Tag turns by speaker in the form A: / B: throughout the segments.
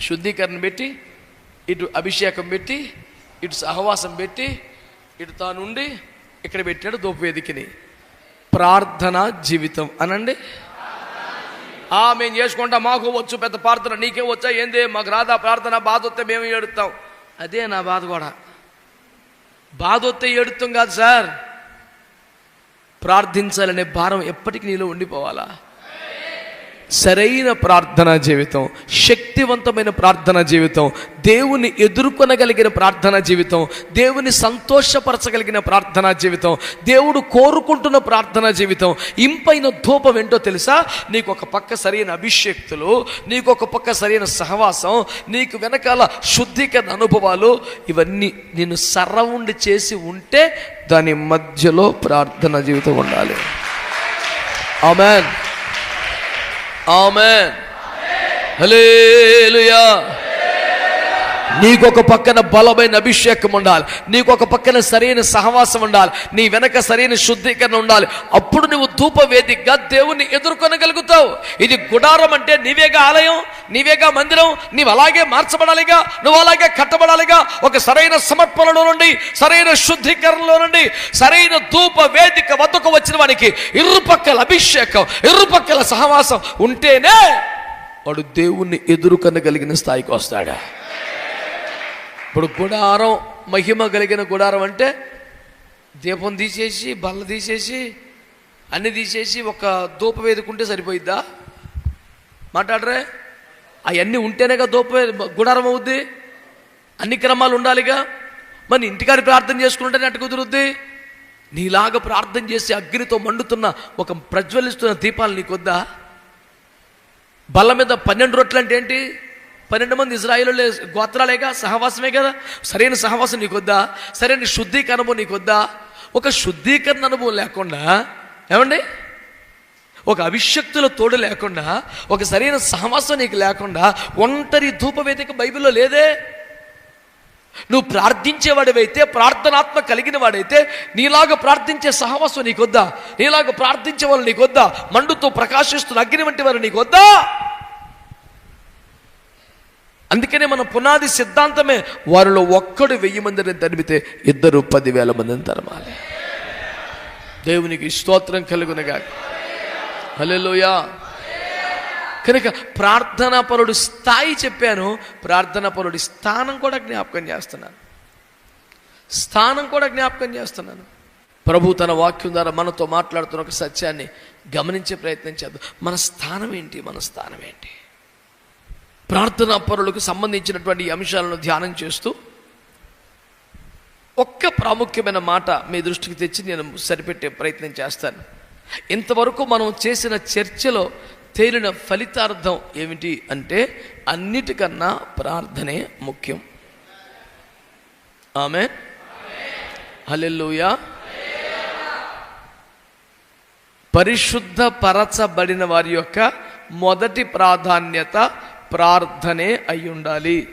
A: శుద్ధీకరణ పెట్టి ఇటు అభిషేకం పెట్టి ఇటు సహవాసం పెట్టి ఇటు తానుండి ఇక్కడ పెట్టాడు దూపవేదికని. ప్రార్థన జీవితం అనండి? ఆ మేము చేసుకుంటా? మాకు వచ్చు పెద్ద ప్రార్థన నీకే వచ్చా? ఏంది? మాకు రాదా? ప్రార్థన బాధ వస్తే మేము ఏడుతాం. అదే నా బాధ కూడా. బాధ వస్తే ఏడుతాం కాదు సార్. ప్రార్థించాలనే భారం ఎప్పటికీ నీలో ఉండిపోవాలా? సరైన ప్రార్థనా జీవితం శక్తివంతమైన ప్రార్థనా జీవితం దేవుని ఎదుర్కొనగలిగిన ప్రార్థనా జీవితం దేవుని సంతోషపరచగలిగిన ప్రార్థనా జీవితం దేవుడు కోరుకుంటున్న ప్రార్థనా జీవితం ఇంపైన ధూపం ఏంటో తెలుసా? నీకు ఒక పక్క సరైన అభిషేక్తులు నీకు ఒక పక్క సరైన సహవాసం నీకు వెనకాల శుద్ధీకరణ అనుభవాలు ఇవన్నీ నేను సరౌండ్ చేసి ఉంటే దాని మధ్యలో ప్రార్థనా జీవితం ఉండాలి. ఆమెన్. ఆమెన్ హల్లెలూయా నీకొక పక్కన బలమైన అభిషేకం ఉండాలి. నీకొక పక్కన సరైన సహవాసం ఉండాలి. నీ వెనక సరైన శుద్ధీకరణ ఉండాలి. అప్పుడు నువ్వు ధూప వేదికగా దేవుణ్ణి ఎదుర్కొనగలుగుతావు. ఇది గుడారం అంటే నీవేగా ఆలయం నీవేగా మందిరం నీవు అలాగే మార్చబడాలిగా నువ్వు అలాగే కట్టబడాలిగా. ఒక సరైన సమర్పణలో నుండి సరైన శుద్ధీకరణలో నుండి సరైన ధూప వేదిక వద్దకు వచ్చిన వానికి ఇరుపక్కల అభిషేకం ఇరుపక్కల సహవాసం ఉంటేనే వాడు దేవుణ్ణి ఎదుర్కొనగలిగిన స్థాయికి వస్తాడా? ఇప్పుడు గుడారం మహిమ కలిగిన గుడారం అంటే దీపం తీసేసి బల్ల తీసేసి అన్ని తీసేసి ఒక దూప వేదుకుంటే సరిపోయిద్దా? మాట్లాడరే? అవన్నీ ఉంటేనేగా ధూప వే- గుడారం అవుద్ది. అన్ని క్రమాలు ఉండాలిగా. మరి ఇంటికారి ప్రార్థన చేసుకుంటేనే అటు కుదురుద్ది. నీలాగా ప్రార్థన చేసి అగ్నితో మండుతున్న ఒక ప్రజ్వలిస్తున్న దీపాలు నీకొద్దా? బల్ల మీద పన్నెండు రొట్లు అంటే ఏంటి? పన్నెండు మంది ఇజ్రాయిలు కదా సహవాసమే కదా? సరైన సహవాసం నీకొద్దా? సరైన శుద్ధీకరణ అనుభవం నీకొద్దా? ఒక శుద్ధీకరణ అనుభవం లేకుండా ఏమండి? ఒక అభిషక్తుల తోడు లేకుండా ఒక సరైన సహవాసం నీకు లేకుండా ఒంటరి ధూపవేదిక బైబిల్లో లేదే? నువ్వు ప్రార్థించేవాడివైతే ప్రార్థనాత్మ కలిగిన వాడైతే నీలాగా ప్రార్థించే సహవాసం నీకొద్దా? నీలాగా ప్రార్థించే వాళ్ళు నీకొద్దా? మండుతో ప్రకాశిస్తున్న అగ్ని వంటి వారు నీకొద్దా? అందుకనే మన పునాది సిద్ధాంతమే వారిలో ఒక్కడు వెయ్యి మందిని తరిమితే ఇద్దరు పదివేల మందిని తరమాలి. దేవునికి స్తోత్రం కలుగునగా హలోయా కనుక ప్రార్థనా పరుడు స్థాయి చెప్పాను ప్రార్థనా పరుడి స్థానం కూడా జ్ఞాపకం చేస్తున్నాను. స్థానం కూడా జ్ఞాపకం చేస్తున్నాను. ప్రభు తన వాక్యం ద్వారా మనతో మాట్లాడుతున్న ఒక సత్యాన్ని గమనించే ప్రయత్నం చేద్దాం. మన స్థానం ఏంటి? మన స్థానం ఏంటి? ప్రార్థనా పరులకు సంబంధించినటువంటి అంశాలను ధ్యానం చేస్తూ ఒక్క ప్రాముఖ్యమైన మాట మీ దృష్టికి తెచ్చి నేను సరిపెట్టే ప్రయత్నం చేస్తాను. ఇంతవరకు మనం చేసిన చర్చలో తేలిన ఫలితార్థం ఏమిటి అంటే అన్నిటికన్నా ప్రార్థనే ముఖ్యం. ఆమె హలెల్లుయా. పరిశుద్ధ పరచబడిన వారి యొక్క మొదటి ప్రాధాన్యత ప్రార్థనే అయ్యుండాలి.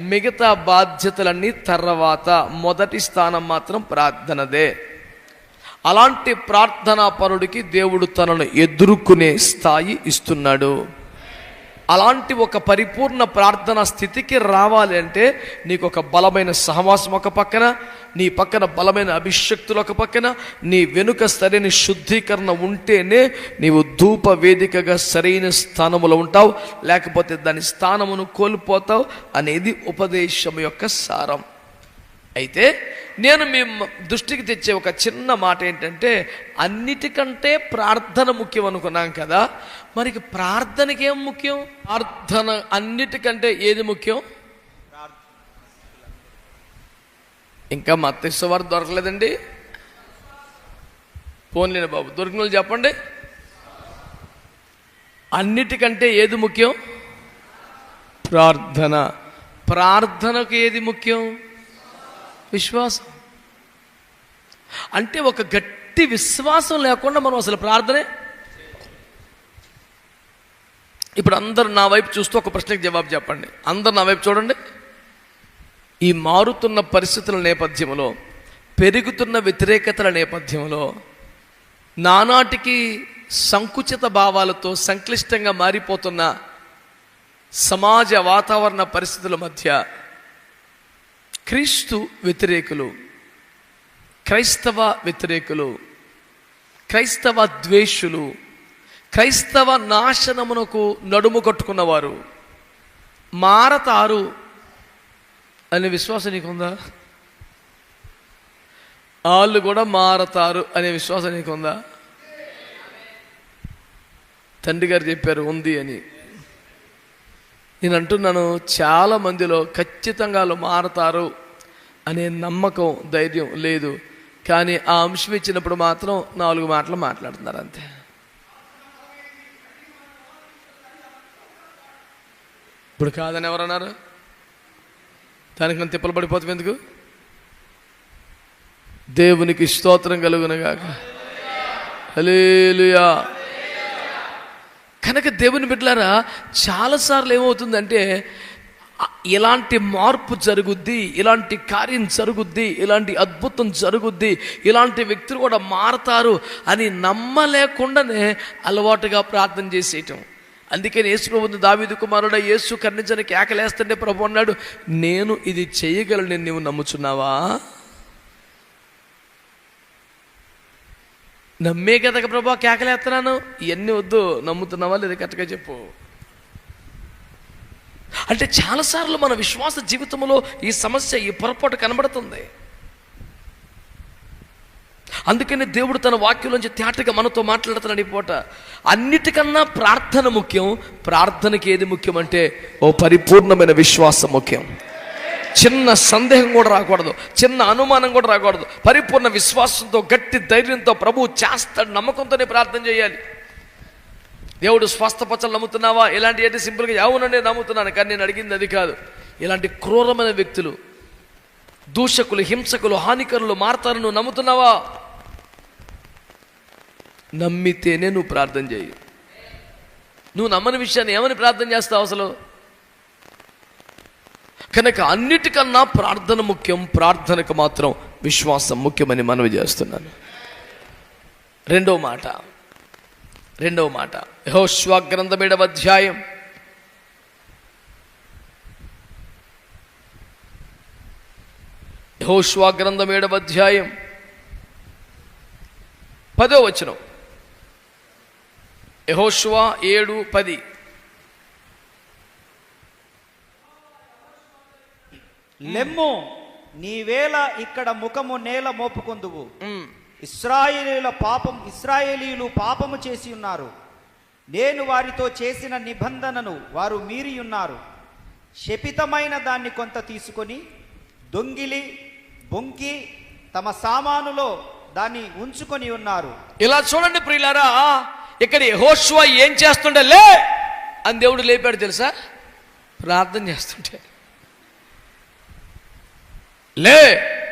A: మిగతా బాధ్యతలన్నీ తర్వాత మొదటి స్థానం మాత్రం ప్రార్థనదే. అలాంటి ప్రార్థనా పరుడికి దేవుడు తనను ఎదుర్కొనే స్థాయి ఇస్తున్నాడు. అలాంటి ఒక పరిపూర్ణ ప్రార్థన స్థితికి రావాలి అంటే నీకు ఒక బలమైన సహవాసం ఒక పక్కన నీ పక్కన బలమైన అభిషక్తులు ఒక పక్కన నీ వెనుక సరైన శుద్ధీకరణ ఉంటేనే నీవు ధూప వేదికగా సరైన స్థానములో ఉంటావు. లేకపోతే దాని స్థానమును కోల్పోతావు అనేది ఉపదేశం యొక్క సారం. అయితే నేను మీ దృష్టికి తెచ్చే ఒక చిన్న మాట ఏంటంటే అన్నిటికంటే ప్రార్థన ముఖ్యం అనుకున్నాం కదా మరి ప్రార్థనకి ఏం ముఖ్యం? ప్రార్థన అన్నిటికంటే ఏది ముఖ్యం? ఇంకా మత్స్యవారు దొరకలేదండి. పోన్లేని బాబు దొరికిన చెప్పండి. అన్నిటికంటే ఏది ముఖ్యం? ప్రార్థన. ప్రార్థనకు ఏది ముఖ్యం? విశ్వాసం. అంటే ఒక గట్టి విశ్వాసం లేకుండా మనం అసలు ప్రార్థనే ఇప్పుడు అందరు నా వైపు చూస్తూ ఒక ప్రశ్నకి జవాబు చెప్పండి. అందరు నా వైపు చూడండి. ఈ మారుతున్న పరిస్థితుల నేపథ్యంలో పెరుగుతున్న వ్యతిరేకతల నేపథ్యంలో నానాటికి సంకుచిత భావాలతో సంక్లిష్టంగా మారిపోతున్న సమాజ వాతావరణ పరిస్థితుల మధ్య క్రీస్తు వ్యతిరేకులు క్రైస్తవ వ్యతిరేకులు క్రైస్తవ ద్వేషులు క్రైస్తవ నాశనమునకు నడుము కట్టుకున్నవారు. మారతారు అనే విశ్వాసం నీకుందా? వాళ్ళు కూడా మారతారు అనే విశ్వాసం నీకుందా? తండ్రి గారు చెప్పారు ఉంది అని. నేను అంటున్నాను చాలా మందిలో ఖచ్చితంగా వాళ్ళు మారతారు అనే నమ్మకం ధైర్యం లేదు. కానీ ఆ అంశం ఇచ్చినప్పుడు మాత్రం నాలుగు మాటలు మాట్లాడుతున్నారు అంతే. ఇప్పుడు కాదని ఎవరన్నారు? దానికి మనం తిప్పలు పడిపోతాం ఎందుకు? దేవునికి స్తోత్రం కలుగునగాక. హలేలుయా కనుక దేవుని బిడ్డలారా చాలాసార్లు ఏమవుతుందంటే ఇలాంటి మార్పు జరుగుద్ది ఇలాంటి కార్యం జరుగుద్ది ఇలాంటి అద్భుతం జరుగుద్ది ఇలాంటి వ్యక్తులు కూడా మారతారు అని నమ్మలేకుండానే అలవాటుగా ప్రార్థన చేసేయటం. అందుకని యేసు ప్రభుత్వం దావీదు కుమారుడు యేసు కర్ణించని కేకలేస్తుంటే ప్రభు అన్నాడు నేను ఇది చేయగలను నువ్వు నమ్ముచున్నావా? నమ్మే కదా ప్రభా కేకలేస్తున్నాను. ఇవన్నీ వద్దు నమ్ముతున్నావా లేదా కరెక్ట్గా చెప్పు. అంటే చాలాసార్లు మన విశ్వాస జీవితంలో ఈ సమస్య ఈ పొరపాటు కనబడుతుంది. అందుకని దేవుడు తన వాక్యంలోంచి తేటగా మనతో మాట్లాడుతున్నాడు ఈ పూట. అన్నిటికన్నా ప్రార్థన ముఖ్యం ప్రార్థనకి ఏది ముఖ్యం అంటే ఓ పరిపూర్ణమైన విశ్వాసం ముఖ్యం. చిన్న సందేహం కూడా రాకూడదు. చిన్న అనుమానం కూడా రాకూడదు. పరిపూర్ణ విశ్వాసంతో గట్టి ధైర్యంతో ప్రభువు చేస్తాడు నమ్మకంతోనే ప్రార్థన చేయాలి. దేవుడు స్వస్థపచ్చలు నమ్ముతున్నావా? ఇలాంటి ఏంటి? సింపుల్గా అవునండి నమ్ముతున్నాను కానీ నేను అడిగింది అది కాదు. ఇలాంటి క్రూరమైన వ్యక్తులు దూషకులు హింసకులు హానికరులు మారతారు నువ్వు నమ్ముతున్నావా? నమ్మితేనే నువ్వు ప్రార్థన చేయి. నువ్వు నమ్మని విషయాన్ని ఏమని ప్రార్థన చేస్తావు అసలు? కనుక అన్నిటికన్నా ప్రార్థన ముఖ్యం ప్రార్థనకు మాత్రం విశ్వాసం ముఖ్యమని మనవి చేస్తున్నాను. రెండవ మాట రెండవ మాట. యెహోషువ గ్రంథం అధ్యాయం. యెహోషువ గ్రంథం ఏడవ అధ్యాయం. పదో వచనం. యెహోషువ ఏడు పది.
B: లెమ్ము నీవేళ ఇక్కడ ముఖము నేల మోపుకొందువు.
A: ఉమ్.
B: ఇస్రాయేలీల పాపం ఇస్రాయేలీలు పాపము చేసి ఉన్నారు. నేను వారితో చేసిన నిబంధనను వారు మీరి ఉన్నారు. శపితమైన దాన్ని కొంత తీసుకొని దొంగిలి బొంకి తమ సామానులో దాన్ని ఉంచుకొని ఉన్నారు.
A: ఇలా చూడండి ప్రియులారా ఇక్కడ యెహోషువ ఏం చేస్తుండే లే అని దేవుడు లేపాడు తెలుసా? ప్రార్థన చేస్తుంటే. లే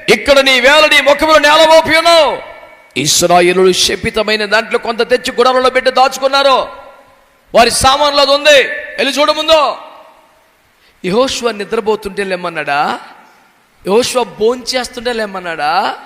A: ఇక్కడ నీ వేళ నీ ముఖములో నేలమోపియను మోపి ఉన్నావు. శపితమైన దాంట్లో కొంత తెచ్చి గుడారంలో పెట్టి దాచుకున్నారు. వారి సామాన్లు అది ఉంది. వెళ్ళి చూడముందో యహోశ్వ నిద్రపోతుంటే లేమన్నాడా? యహోశ్వ భోంచేస్తుంటే లేమన్నాడా?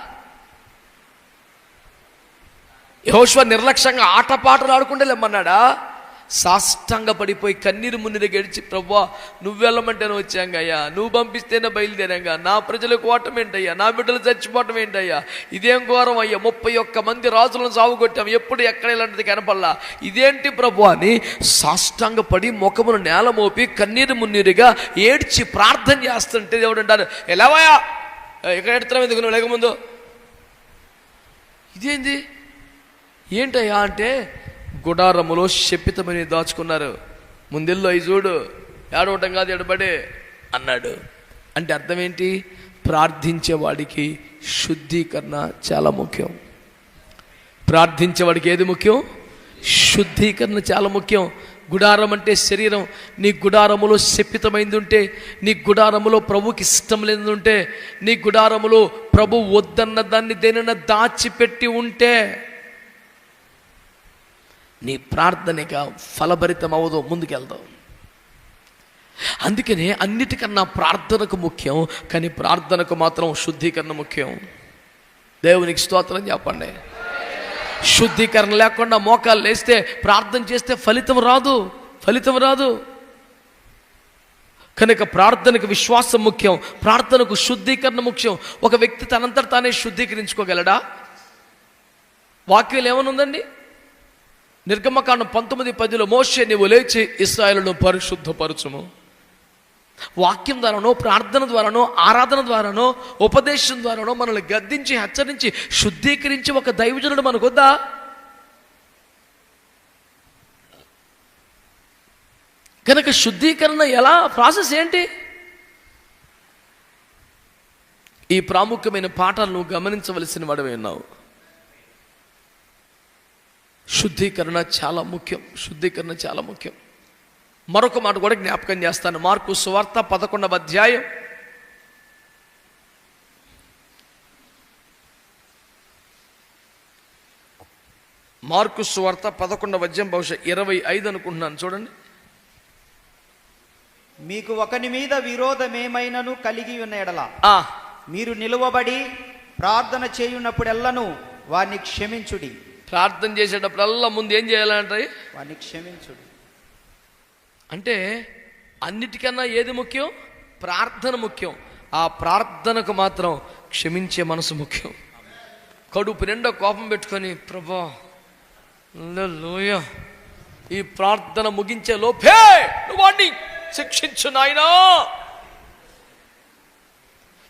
A: యహోశ్వ నిర్లక్ష్యంగా ఆటపాటలు ఆడుకుంటే లేమన్నాడా? సాష్టంగా పడిపోయి కన్నీరు మున్నీరు గడిచి ప్రవ్వా నువ్వు వెళ్ళమంటేనే వచ్చాంగయ్యా. నువ్వు పంపిస్తేనే బయలుదేరాంగా. నా ప్రజలకు ఓటం ఏంటయ్యా? నా బిడ్డలు చచ్చిపోవటం ఏంటయ్యా? ఇదేం ఘోరం అయ్యా? ముప్పై ఒక్క మంది రాజులను సాగుకొట్టాం ఎప్పుడు ఎక్కడ ఇలాంటిది కనపల్లా ఇదేంటి ప్రభు అని సాష్టంగా పడి ముఖమును నేల మోపి కన్నీరు మున్నీరుగా ఏడ్చి ప్రార్థన చేస్తుంటే దేవుడు అంటారు ఎలావయా ఎక్కడ ఎడతాం ఎందుకు? నువ్వు లేకముందు. ఇదేంది? ఏంటయ్యా అంటే గుడారములో శపితమని దాచుకున్నారు. ముందెల్లో అయి చూడు ఏడవటం కాదు ఎడబడే అన్నాడు. అంటే అర్థం ఏంటి ప్రార్థించేవాడికి శుద్ధీకరణ చాలా ముఖ్యం. ప్రార్థించేవాడికి ఏది ముఖ్యం? శుద్ధీకరణ చాలా ముఖ్యం. గుడారం అంటే శరీరం. నీ గుడారములో శపితమైంది ఉంటే నీ గుడారములో ప్రభుకి ఇష్టం లేని ఉంటే నీ గుడారములో ప్రభు వద్దన్న దాన్ని దేనైనా దాచిపెట్టి ఉంటే నీ ప్రార్థనిక ఫలభరితం అవ్వదు ముందుకెళ్దాం. అందుకనే అన్నిటికన్నా ప్రార్థనకు ముఖ్యం కానీ ప్రార్థనకు మాత్రం శుద్ధీకరణ ముఖ్యం. దేవునికి స్తోత్రం చెప్పండి. శుద్ధీకరణ లేకుండా మోకాలు లేస్తే ప్రార్థన చేస్తే ఫలితం రాదు ఫలితం రాదు. కనుక ప్రార్థనకు విశ్వాసం ముఖ్యం ప్రార్థనకు శుద్ధీకరణ ముఖ్యం. ఒక వ్యక్తి తనంతట తానే శుద్ధీకరించుకోగలడా? వాక్యం ఏమనుందండి? నిర్గమకాండం పంతొమ్మిది పదిలో మోషే నీవు లేచి ఇస్రాయలను పరిశుద్ధపరచుము. వాక్యం ద్వారానో ప్రార్థన ద్వారానో ఆరాధన ద్వారానో ఉపదేశం ద్వారానో మనల్ని గద్దించి హెచ్చరించి శుద్ధీకరించి ఒక దైవజనుడు మనకొద్దా కనుక శుద్ధీకరణ ఎలా? ప్రాసెస్ ఏంటి? ఈ ప్రాముఖ్యమైన పాఠాలను గమనించవలసిన వాడమే ఉన్నావు. శుద్ధీకరణ చాలా ముఖ్యం శుద్ధీకరణ చాలా ముఖ్యం. మరొక మాట కూడా జ్ఞాపకం చేస్తాను. మార్కు సువార్త పదకొండవ అధ్యాయం. మార్కు సువార్త పదకొండవ అధ్యాయం బహుశా ఇరవై ఐదు అనుకుంటున్నాను. చూడండి.
B: మీకు ఒకని మీద విరోధమేమైనను కలిగి ఉన్న ఎడల మీరు నిలువబడి ప్రార్థన చేయున్నప్పుడెల్లను వారిని క్షమించుడి.
A: ప్రార్థన చేసేటప్పుడల్లా ముందు ఏం చేయాలంటే
B: వారిని క్షమించుడి.
A: అంటే అన్నిటికన్నా ఏది ముఖ్యం? ప్రార్థన ముఖ్యం. ఆ ప్రార్థనకు మాత్రం క్షమించే మనసు ముఖ్యం. కడుపు నిండా కోపం పెట్టుకొని ప్రభా లోయ ఈ ప్రార్థన ముగించే లోపే వాడిని శిక్షించు నాయనా.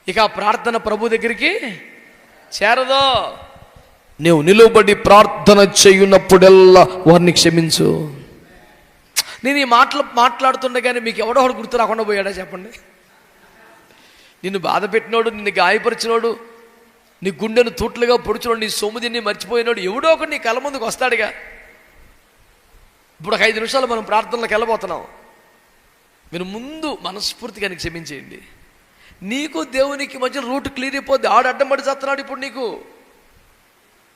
A: ఇక ఆ ప్రార్థన ప్రభు దగ్గరికి చేరదో? నీవు నిలువబడి ప్రార్థన చేయున్నప్పుడెల్లా వారిని క్షమించు. నేను ఈ మాటలు మాట్లాడుతుండగానే మీకు ఎవడో ఒకడు గుర్తు రాకుండా పోయాడా చెప్పండి? నిన్ను బాధ పెట్టినోడు నిన్ను గాయపరిచినోడు నీ గుండెను తూట్లుగా పొడిచినోడు నీ సొమ్ము తిని మర్చిపోయినోడు ఎవడో ఒకటి నీ కళ్ళ ముందుకు వస్తాడుగా. ఇప్పుడు ఒక ఐదు నిమిషాలు మనం ప్రార్థనలకు వెళ్ళబోతున్నాం. మీరు ముందు మనస్ఫూర్తిగా నీకు క్షమించేయండి. నీకు దేవునికి మధ్య రూట్ క్లియర్ అయిపోద్ది. ఆడు అడ్డం పడి చేస్తున్నాడు ఇప్పుడు నీకు.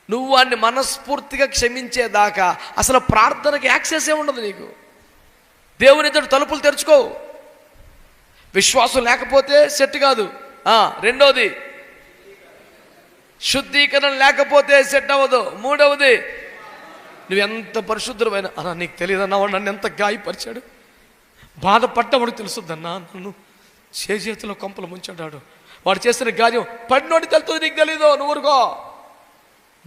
A: నువ్వు వాడిని మనస్ఫూర్తిగా క్షమించేదాకా అసలు ప్రార్థనకి యాక్సెస్ ఏ ఉండదు నీకు. దేవుని తలుపులు తెరుచుకో. విశ్వాసం లేకపోతే సెట్ కాదు. రెండవది శుద్ధీకరణ లేకపోతే సెట్ అవ్వదు. మూడవది నువ్వు ఎంత పరిశుద్ధమైన అలా నీకు తెలియదన్నా వాడు నన్ను ఎంత గాయపరిచాడు. బాధపడ్డవాడు తెలుసుద్దన్నా నన్ను చేతిలో కొంపలు ముంచాడాడు. వాడు చేస్తున్న గాయం పడినోడి తెలుస్తుంది నీకు తెలీదు నువ్వు ఊరుకో.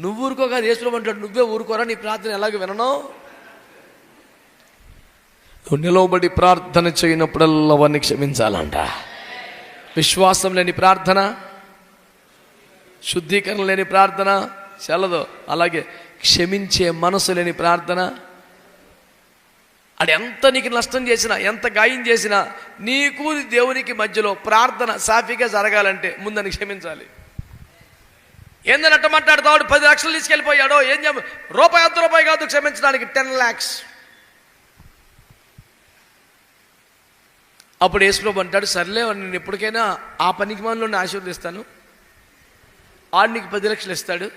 A: నువ్వు ఊరుకో కాదు యేసుప్రభు అంటాడు నువ్వే ఊరుకోరా నీ ప్రార్థన ఎలాగ వినను? నువ్వు నిలవబడి ప్రార్థన చేయనప్పుడల్లా వారిని క్షమించాలంట. విశ్వాసం లేని ప్రార్థన శుద్ధీకరణ లేని ప్రార్థన చల్లదు. అలాగే క్షమించే మనసు లేని ప్రార్థన. అది ఎంత నీకు నష్టం చేసినా ఎంత గాయం చేసినా నీకు దేవునికి మధ్యలో ప్రార్థన సాఫీగా జరగాలంటే ముందని క్షమించాలి. ఏందన్నట్టు మాట్లాడతాడు పది లక్షలు తీసుకెళ్ళిపోయాడో? ఏం చెప్ప? రూపాయి అర్ధ రూపాయి కాదు క్షమించడానికి. టెన్ ల్యాక్స్ అప్పుడు యేసుప్రభు అంటాడు సర్లే నేను ఎప్పటికైనా ఆ పనికి మనలో ఆశీర్వదిస్తాను. ఆడు నీకు పది లక్షలు ఇస్తాడు.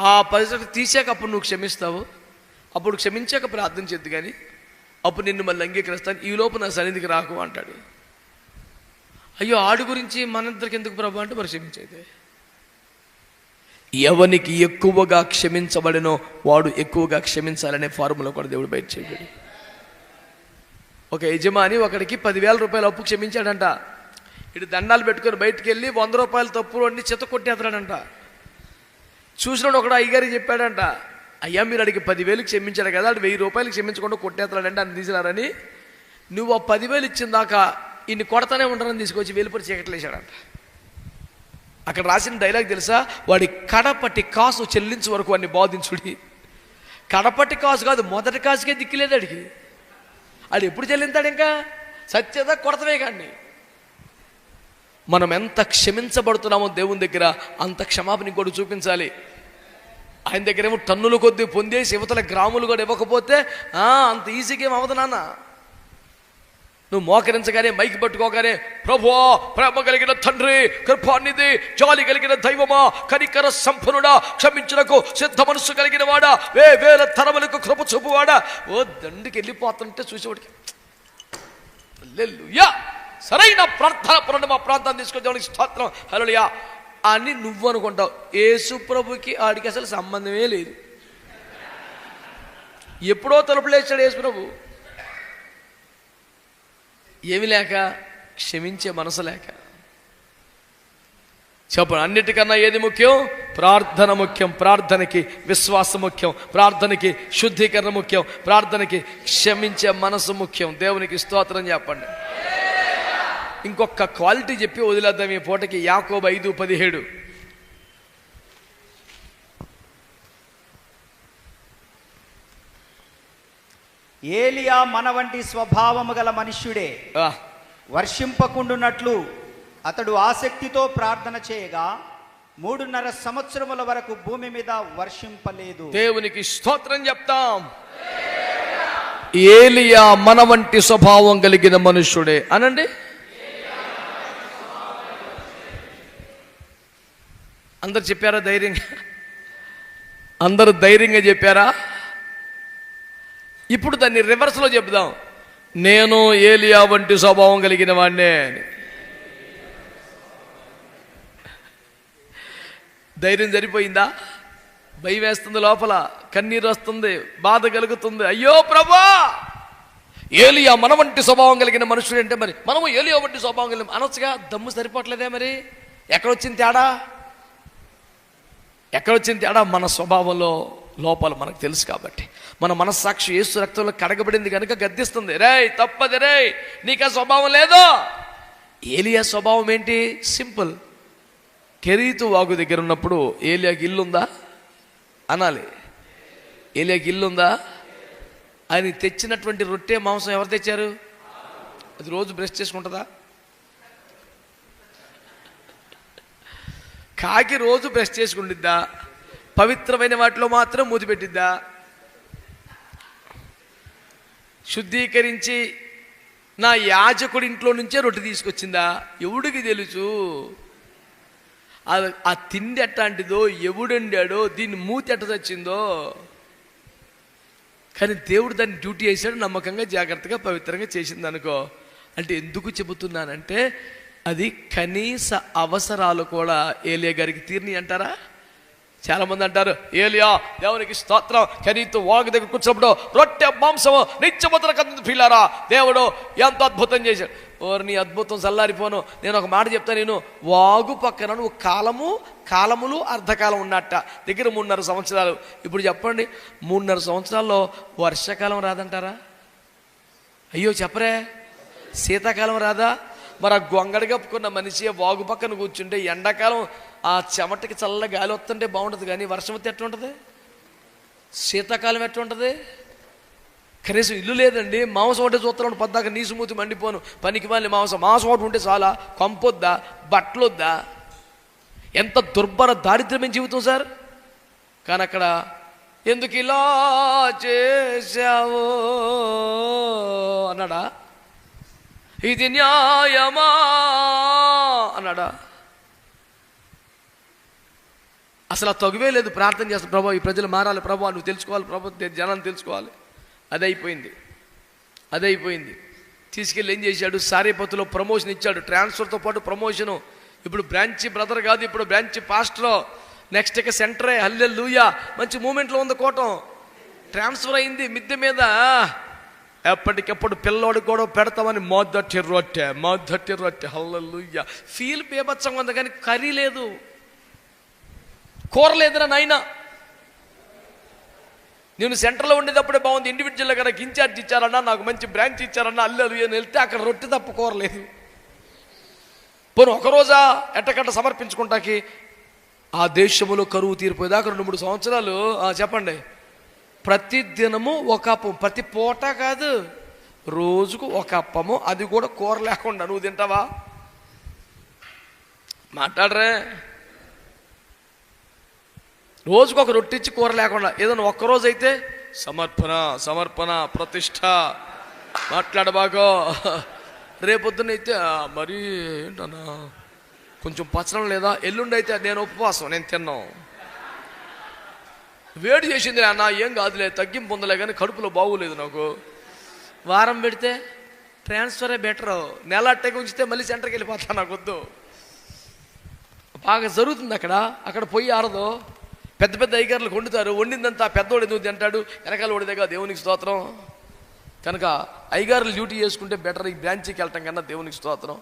A: ఆ పది లక్షలు తీసాక అప్పుడు నువ్వు క్షమిస్తావు. అప్పుడు క్షమించాక ప్రార్థన చేద్దు కానీ అప్పుడు నిన్ను మళ్ళీ అంగీకరిస్తాను. ఈ లోపు నా సన్నిధికి రాకు అంటాడు. అయ్యో ఆడు గురించి మనందరికి ఎందుకు ప్రభు అంటే మరి క్షమించేదే. ఎవనికి ఎక్కువగా క్షమించబడినో వాడు ఎక్కువగా క్షమించాలనే ఫార్ములా కూడా దేవుడు బయట చేయడు ఒక యజమాని ఒకడికి పదివేల రూపాయలు అప్పు క్షమించాడంట. ఇటు దండాలు పెట్టుకొని బయటికి వెళ్ళి వంద రూపాయల తప్పులు అన్ని చెత్త కొట్టేస్తాడంట చూసినాడు ఒకడు అయ్యగారి చెప్పాడంట అయ్యా మీరు అడిగి పదివేలు క్షమించాడు కదా అటు వెయ్యి రూపాయలు క్షమించకుండా కొట్టేస్తాడంటే అని తీసినారని. నువ్వు ఆ పదివేలు ఇచ్చిన దాకా ఇన్ని కొడతానే ఉంటానని తీసుకొచ్చి వెళ్ళిపోయి చీకట్లేశాడంట అక్కడ రాసిన డైలాగ్ తెలుసా? వాడి కడపటి కాసు చెల్లించు వరకు వాడిని బాధించుడి. కడపటి కాసు కాదు మొదటి కాసుకే దిక్కులేదు అడిగి ఆడు ఎప్పుడు చెల్లింతాడు ఇంకా? సత్యదా కొడతమే కానీ మనం ఎంత క్షమించబడుతున్నామో దేవుని దగ్గర అంత క్షమాపణ కూడా చూపించాలి. ఆయన దగ్గరేమో టన్నులు టన్నుల కొద్దీ పొందేసి యువతల గ్రాములు కూడా ఇవ్వకపోతే అంత ఈజీగా ఏం అవ్వదు నాన్న. నువ్వు మోకరించగానే మైకి పట్టుకోగానే ప్రభువా ప్రేమ కలిగిన తండ్రి కృపానిధి జాలి కలిగిన దైవమా కనికర సంపన్నుడా క్షమించుటకు సిద్ధ మనస్సు కలిగిన వాడా వే వేల తరములకు కృప చూపువాడా. ఓ దండికి వెళ్ళిపోతుంటే చూసేవాడికి హల్లెలూయా సరైన ప్రార్థన పనులు మా ప్రాంతాన్ని తీసుకొచ్చేవాడికి స్తోత్రం హలోయా అని నువ్వు అనుకుంటావు. యేసు ప్రభుకి ఆడికి అసలు సంబంధమే లేదు. ఎప్పుడో తలుపులేసాడు యేసు ప్రభు. ఏమి లేక క్షమించే మనసు లేక. చెప్పండి అన్నిటికన్నా ఏది ముఖ్యం? ప్రార్థన ముఖ్యం ప్రార్థనకి విశ్వాసం ముఖ్యం ప్రార్థనకి శుద్ధీకరణ ముఖ్యం ప్రార్థనకి క్షమించే మనసు ముఖ్యం. దేవునికి స్తోత్రం చెప్పండి. ఇంకొక క్వాలిటీ చెప్పి వదిలేద్దాం ఈ పూటకి. యాకోబ ఐదు పదిహేడు.
B: ఏలియా మన వంటి స్వభావము గల మనుష్యుడే. వర్షింపకుండునట్లు అతడు ఆసక్తితో ప్రార్థన చేయగా మూడున్నర సంవత్సరముల వరకు భూమి మీద వర్షింపలేదు.
A: దేవునికి స్తోత్రం చెప్తాం. ఏలియా మన వంటి స్వభావం కలిగిన మనుష్యుడే. అనండి? అందరు చెప్పారా ధైర్యంగా? అందరూ ధైర్యంగా చెప్పారా? ఇప్పుడు దాన్ని రివర్స్లో చెప్దాం. నేను ఏలియా వంటి స్వభావం కలిగిన వాడినే అని. ధైర్యం సరిపోయిందా? భయం వేస్తుంది లోపల కన్నీరు వస్తుంది బాధ కలుగుతుంది. అయ్యో ప్రభా! ఏలియా మన వంటి స్వభావం కలిగిన మనుషుడు అంటే మరి మనము ఏలియా వంటి స్వభావం కలిగిన అనొచ్చుగా దమ్ము సరిపోవట్లేదే మరి? ఎక్కడొచ్చింది తేడా? ఎక్కడొచ్చింది తేడా? మన స్వభావంలో లోపల మనకు తెలుసు కాబట్టి. మన మనస్సాక్షి ఏసు రక్తంలో కడగబడింది కనుక గద్దిస్తుంది. రే తప్పది రే నీకు ఆ స్వభావం లేదో? ఏలియా స్వభావం ఏంటి? సింపుల్. కెరీతు వాగు దగ్గర ఉన్నప్పుడు ఏలియాకి ఇల్లుందా? అనాలి. ఏలియాకి ఇల్లుందా? ఆయన తెచ్చినటువంటి రొట్టె మాంసం ఎవరు తెచ్చారు? అది రోజు బ్రష్ చేసుకుంటుందా? కాకి రోజు బ్రష్ చేసుకుంటుందా పవిత్రమైన వాటిలో మాత్రం మూతి పెట్టిద్దా శుద్ధీకరించి నా యాజకుడి ఇంట్లో నుంచే రొట్టె తీసుకొచ్చిందా? ఎవడికి తెలుసు? ఆ- తిండి ఎట్లాంటిదో ఎవడుండాడో దీన్ని మూతి ఎట్ట తెచ్చిందో? కానీ దేవుడు దాన్ని డ్యూటీ చేశాడు నమ్మకంగా జాగ్రత్తగా పవిత్రంగా చేసింది అనుకో అంటే ఎందుకు చెబుతున్నానంటే అది కనీస అవసరాలు కూడా ఏలే గారికి తీర్ని అంటారా? చాలా మంది అంటారు ఏలియా దేవునికి స్తోత్రం. కనీతో వాగు దగ్గర కూర్చున్నప్పుడు రొట్టె మాంసము నిత్యముద్ర కందు పిల్లారా. దేవుడు ఎంత అద్భుతం చేశాడు. ఓరి నీ అద్భుతం చల్లారిపోను. నేను ఒక మాట చెప్తాను నేను. వాగు పక్కన నువ్వు కాలము కాలములు అర్ధకాలం ఉన్నట్ట. దగ్గర మూడున్నర సంవత్సరాలు. ఇప్పుడు చెప్పండి మూడున్నర సంవత్సరాల్లో వర్షాకాలం రాదంటారా? అయ్యో చెప్పరే. శీతాకాలం రాదా? మరి ఆ గొంగడి కప్పుకున్న మనిషి వాగు పక్కన కూర్చుంటే ఎండాకాలం ఆ చెమటకి చల్ల గాలి వస్తుంటే బాగుంటుంది కానీ వర్షం వస్తే ఎట్లుంటుంది? శీతాకాలం ఎట్లుంటుంది? కనీసం ఇల్లు లేదండి. మాంసం ఒకటే చూస్తున్నాడు పద్దాక నీసు మూతి మండిపోను. పనికి మళ్ళీ మాంసం. మాంసం ఒకటి ఉంటే చాలా. కంపొద్దా? బట్టలొద్దా? ఎంత దుర్భర దారిద్ర్యమైన జీవితం సార్. కానీ అక్కడ ఎందుకు ఇలా చేశావో అన్నాడా? ఇది న్యాయమా? అన్నాడా. అసలు ఆ తగువే లేదు ప్రార్థన చేస్తాను ప్రభా ఈ ప్రజలు మారాలి ప్రభా నువ్వు తెలుసుకోవాలి ప్రభా జనాన్ని తెలుసుకోవాలి. అది అయిపోయింది అది అయిపోయింది తీసుకెళ్ళి ఏం చేశాడు? సారేపతిలో ప్రమోషన్ ఇచ్చాడు. ట్రాన్స్ఫర్తో పాటు ప్రమోషను ఇప్పుడు బ్రాంచ్ బ్రదర్ కాదు ఇప్పుడు బ్రాంచ్ పాస్టర్ నెక్స్ట్ ఇక సెంటరే హల్లె లూయా మంచి మూమెంట్లో ఉంది కోటం. ట్రాన్స్ఫర్ అయింది మిద్దె మీద. ఎప్పటికెప్పుడు పిల్లోడికి కూడా పెడతామని మొదటి రొట్టె మొదటి రొట్టె. హల్లెలూయా. ఫీల్ బేబత్సంగా ఉంది కానీ కర్రీ లేదు. కూర లేదురా నాయనా. నేను సెంటర్లో ఉండేటప్పుడే బాగుంది. ఇండివిజువల్గా నాకు ఇన్ఛార్జ్ ఇచ్చారన్నా నాకు మంచి బ్రాంచ్ ఇచ్చారన్నా అల్లలు అని వెళ్తే అక్కడ రొట్టె తప్ప కోరలేదు పోను ఒకరోజా ఎట్టకట్ట సమర్పించుకుంటాకి? ఆ దేశంలో కరువు తీరిపోయేదాకా రెండు మూడు సంవత్సరాలు. చెప్పండి. ప్రతి దినము ఒక అప్పం. ప్రతి పూట కాదు. రోజుకు ఒక అప్పము. అది కూడా కూర లేకుండా. నువ్వు తింటావా? మాట్లాడరే. రోజుకు ఒక రొట్టె ఇచ్చి కూర లేకుండా. ఏదైనా ఒక్కరోజు అయితే సమర్పణ సమర్పణ ప్రతిష్ట. మాట్లాడబాగో రేపొద్దున అయితే మరి ఏంటన్నా కొంచెం పచ్చడం లేదా? ఎల్లుండి అయితే నేను ఉపవాసం నేను తిన్నాం. వేడి చేసింది అన్న ఏం కాదులే తగ్గింపు పొందలే కానీ కడుపులో బాగోలేదు నాకు. వారం పెడితే ట్రాన్స్ఫరే బెటర్ నెల అట్టకి ఉంచితే మళ్ళీ సెంటర్కి వెళ్ళిపోతా నాకు వద్దు. బాగా జరుగుతుంది అక్కడ. అక్కడ పొయ్యి ఆరదు. పెద్ద పెద్ద అయ్యగారులు వండుతారు. వండిందంతా పెద్దోడు ఎందుకు తింటాడు? వెనకాల ఓడిదేగా దేవునికి స్తోత్రం. కనుక అయ్యగారులు డ్యూటీ చేసుకుంటే బెటర్ ఈ బ్రాంచ్కి వెళ్ళటం కన్నా దేవునికి స్తోత్రం.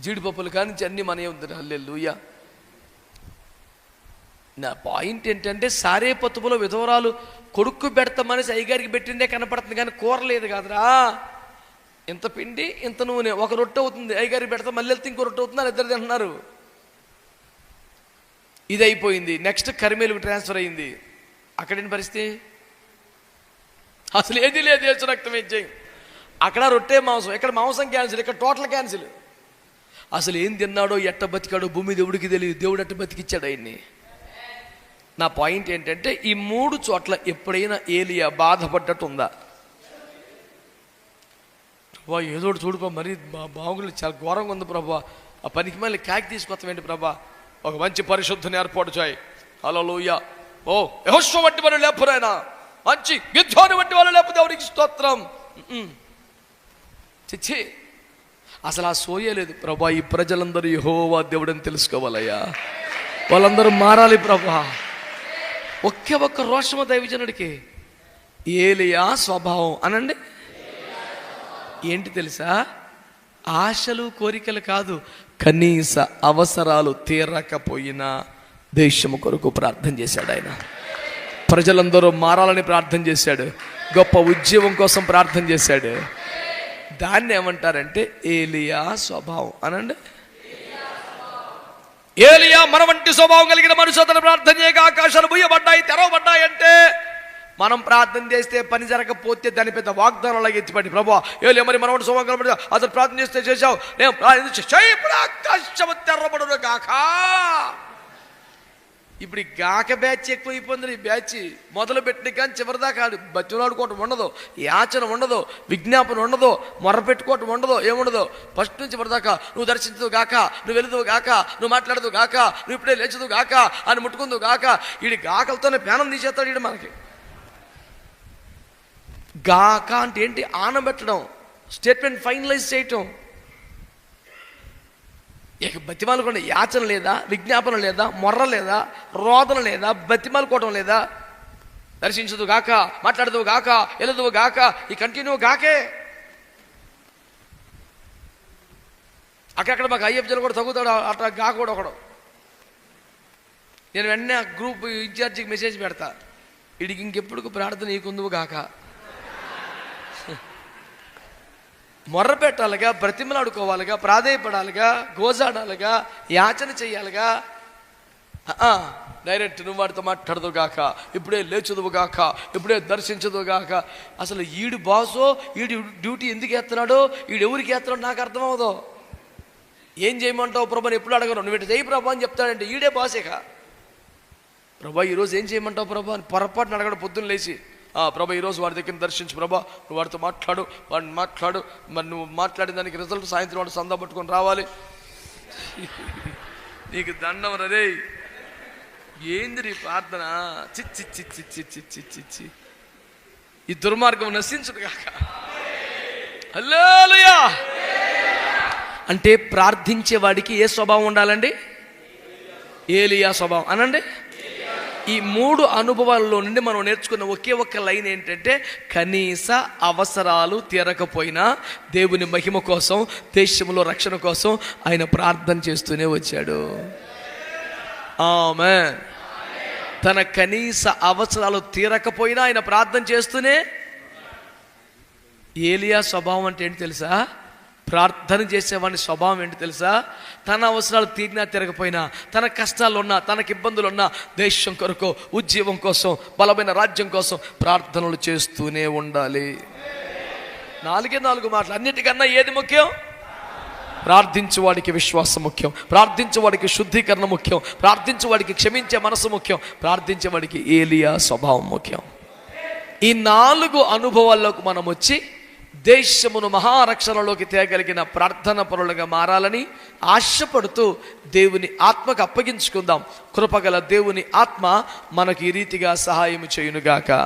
A: జీడిపప్పులు కానించి అన్నీ మనే ఉంది హల్లెలూయా. నా పాయింట్ ఏంటంటే సారే పతుపులో విధవరాలు కొడుకు పెడతామనేసి అయ్యగారికి పెట్టిండే కనపడుతుంది కానీ కూర లేదు కాదురా. ఇంత పిండి ఇంత నూనె ఒక రొట్టె అవుతుంది. అయ్యగారికి పెడతా మళ్ళీ వెళ్తే ఇంకో రొట్టె అవుతుంది ఇద్దరు తింటున్నారు. ఇది అయిపోయింది. నెక్స్ట్ కరిమేలుకు ట్రాన్స్ఫర్ అయింది. అక్కడేంటి పరిస్థితి? అసలు ఏది లేదు యేసు రక్తం ఇచ్చేయి అక్కడ రొట్టె మాంసం ఇక్కడ మాంసం క్యాన్సిల్ ఇక్కడ టోటల్ క్యాన్సిల్. అసలు ఏం తిన్నాడో ఎట్ట బతికాడో భూమి దేవుడికి తెలియదు. దేవుడు ఎట్ట బతికిచ్చాడు ఆయన్ని? నా పాయింట్ ఏంటంటే ఈ మూడు చోట్ల ఎప్పుడైనా ఏలియా బాధపడ్డట్టు ఉందా ఏదో చూడుకో మరి మా చాలా ఘోరంగా ఉంది ప్రభా. ఆ పనికి మళ్ళీ క్యాక్ తీసుకొస్తామేంటి ప్రభా? ఒక మంచి పరిశుద్ధిని ఏర్పాటు చేయి. హలో లూయ ఓ యహోశ్వ వంటి వాళ్ళు లేపురాయన. మంచి యుద్ధాన్ని వంటి వాళ్ళు లేకపోతే ఎవరికి స్తోత్రం. చిచ్చి అసలు ఆ సోయలేదు ప్రభా ఈ ప్రజలందరూ యహోవా దేవుడని తెలుసుకోవాలయ్యా. వాళ్ళందరూ మారాలి ప్రభా. ఒకే ఒక్క రోషమ దైవజనుడికి? ఏలియా స్వభావం అనండి. ఏంటి తెలుసా? ఆశలు కోరికలు కాదు కనీస అవసరాలు తీరకపోయినా దేశము కొరకు ప్రార్థన చేశాడు ఆయన. ప్రజలందరూ మారాలని ప్రార్థన చేశాడు. గొప్ప ఉద్యమం కోసం ప్రార్థన చేశాడు. దాన్ని ఏమంటారంటే ఏలియా స్వభావం అనండి. ఏలియా మన వంటి స్వభావం కలిగిన మనుషులను ప్రార్థన చేయక ఆకాశాలు బుయ్యబడ్డాయి తెరవబడ్డాయి అంటే మనం ప్రార్థన చేస్తే పని జరగకపోతే దాని పెద్ద వాగ్దానాలు ఎత్తిపడి ప్రభు ఏలియా మరి మన స్వభావం కలబడి అతను ప్రార్థన చేస్తే చేశావు. నేను ప్రార్థన చేశావు ఇప్పుడు ఆకాశము కాకా. ఇప్పుడు ఈ గాక బ్యాచ్ ఎక్కువైపోయింది ఈ బ్యాచ్ మొదలు పెట్టిన కానీ చివరిదాకా బతిలాడుకోవటం ఉండదు యాచన ఉండదు విజ్ఞాపన ఉండదు మొరపెట్టుకోవటం ఉండదు ఏముండదు. ఫస్ట్ నుంచి చివరిదాకా నువ్వు దర్శించదు గాక నువ్వు వెళుదు గాక నువ్వు మాట్లాడదు గాక నువ్వు ఇప్పుడే లేచదు గాక అని ముట్టుకుందు గాక ఈడి గాకలతోనే పేనం తీసేస్తాడు ఈడు మనకి. గాక అంటే ఏంటి? ఆనబెట్టడం స్టేట్మెంట్ ఫైనలైజ్ చేయటం. ఇక బతిమాలుకోండి యాచన లేదా విజ్ఞాపన లేదా మొర్ర లేదా రోదన లేదా బతిమాలుకోవటం లేదా. దర్శించదు గాక మాట్లాడదు గాక ఎలదు గాక ఈ కంటిన్యూ గాకే. అక్కడక్కడ మాకు అయ్యప్పజలు కూడా తగ్గుతాడు అట్లా గాక కూడా ఒకడు. నేను వెంటనే గ్రూప్ ఇన్ఛార్జికి మెసేజ్ పెడతా. ఇడికి ఇంకెప్పుడు ప్రార్థన నీకుందువు గాక? మొర్ర పెట్టాలిగా బ్రతిమలాడుకోవాలిగా ప్రాధేయపడాలిగా గోజాడాలిగా యాచన చేయాలిగా. డైరెక్ట్ నువ్వు వాడితో మాట్లాడదుగాక ఇప్పుడే లేచుదువుగాక ఇప్పుడే దర్శించదుగాక అసలు ఈడు బాసో ఈడు డ్యూటీ ఎందుకు ఎత్తున్నాడో ఈడు ఎవరికి ఎత్తున్నాడో నాకు అర్థమవుదో. ఏం చేయమంటావు ప్రభా ఎప్పుడు అడగను. నువ్వు ఇటు చేయి ప్రభా అని చెప్తాడంటే ఈడే బాసేక ప్రభా ఈరోజు ఏం చేయమంటావు ప్రభా అని పొరపాటున అడగడం పొద్దున్న లేచి. ప్రభా ఈరోజు వారి దగ్గర దర్శించు ప్రభా నువ్వు వారితో మాట్లాడు వాడిని మాట్లాడు. మరి నువ్వు మాట్లాడిన దానికి రిజల్ట్ సాయంత్రం వాడు సందా పట్టుకొని రావాలి. నీకు దండం రదే ఏంది నీ ప్రార్థన? చిచ్చి చిచ్చి చిచ్చి చిచ్చి చి ఈ దుర్మార్గం నశించుడు కాక హల్లెలూయా! అంటే ప్రార్థించే వాడికి ఏ స్వభావం ఉండాలండి? ఏలియా స్వభావం. అనండి? ఈ మూడు అనుభవాల్లో నుండి మనం నేర్చుకున్న ఒకే ఒక్క లైన్ ఏంటంటే కనీస అవసరాలు తీరకపోయినా దేవుని మహిమ కోసం దేశంలో రక్షణ కోసం ఆయన ప్రార్థన చేస్తూనే వచ్చాడు. ఆమె తన కనీస అవసరాలు తీరకపోయినా ఆయన ప్రార్థన చేస్తూనే ఏలియా స్వభావం అంటే ఏంటి తెలుసా? ప్రార్థన చేసేవాడి స్వభావం ఏంటి తెలుసా? తన అవసరాలు తీరినా తిరగపోయినా తన కష్టాలు ఉన్నా తనకి ఇబ్బందులు ఉన్నా దేశం కొరకు ఉద్యమం కోసం బలమైన రాజ్యం కోసం ప్రార్థనలు చేస్తూనే ఉండాలి. నాలుగే నాలుగు మాటలు అన్నిటికన్నా ఏది ముఖ్యం? ప్రార్థించేవాడికి విశ్వాసం ముఖ్యం ప్రార్థించేవాడికి శుద్ధీకరణ ముఖ్యం ప్రార్థించేవాడికి క్షమించే మనసు ముఖ్యం ప్రార్థించేవాడికి ఏలియా స్వభావం ముఖ్యం. ఈ నాలుగు అనుభవాల్లోకి మనం వచ్చి దేశమును మహారక్షణలోకి తేగలిగిన ప్రార్థన పరులుగా మారాలని ఆశపడుతూ దేవుని ఆత్మకు అప్పగించుకుందాం. కృపగల దేవుని ఆత్మ మనకి ఈ రీతిగా సహాయం చేయునుగాక.